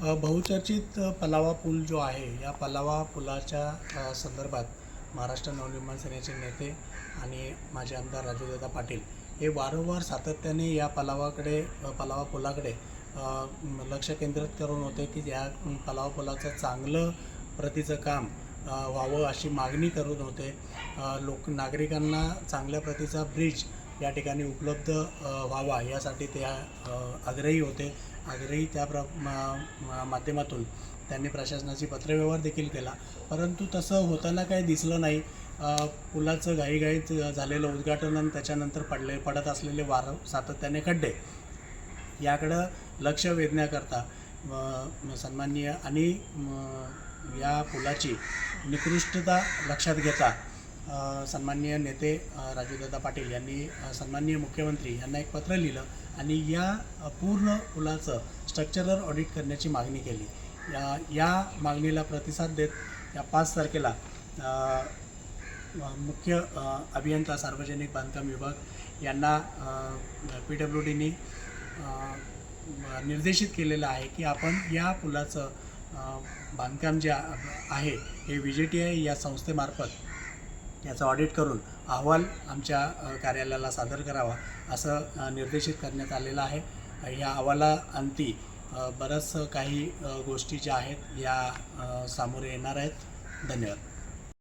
बहुचर्चित पलावा पूल जो आहे या पलावा पुलाच्या संदर्भात महाराष्ट्र नवनिर्माण सेनेचे नेते आणि माझे आमदार राजूदादा पाटील हे वारंवार सातत्याने या पलावाकडे पलावा पुलाकडे लक्ष केंद्रित करून होते की या पलावा पुलाचं चांगलं प्रतीचं काम व्हावं अशी मागणी करून होते. लोक नागरिकांना चांगल्या प्रतीचा ब्रिज या ठिकाणी उपलब्ध व्हावा यासाठी ते आग्रही होते. आग्रही त्या प्र मा- माध्यमातून त्यांनी प्रशासनाची पत्रव्यवहार देखील केला. परंतु तसं होताना काही दिसलं नाही. पुलाचं घाईघाईत झालेलं उद्घाटन आणि त्याच्यानंतर पडले पडत असलेले वार सातत्याने खड्डे. याकडं लक्ष वेधण्याकरता सन्माननीय आणि या पुलाची निकृष्टता लक्षात घेता सन्माननीय नेते राजूदादा पाटील यांनी सन्माननीय मुख्यमंत्री यांना एक पत्र लिहिलं आणि या पूर्ण पुलाचं स्ट्रक्चरल ऑडिट करण्याची मागणी केली. या या मागणीला प्रतिसाद देत या पाच तारखेला मुख्य अभियंता सार्वजनिक बांधकाम विभाग यांना पी डब्ल्यू डीनी निर्देशित केलेलं आहे की आपण या पुलाचं बांधकाम जे आहे हे व्ही जे टी आय या संस्थेमार्फत याचं ऑडिट करून अहवाल आमच्या कार्यालयाला सादर करावा असं निर्देशित करण्यात आलेलं आहे. या अहवालाअंती बरंच काही गोष्टी ज्या आहेत या सामोरे येणार आहेत. धन्यवाद.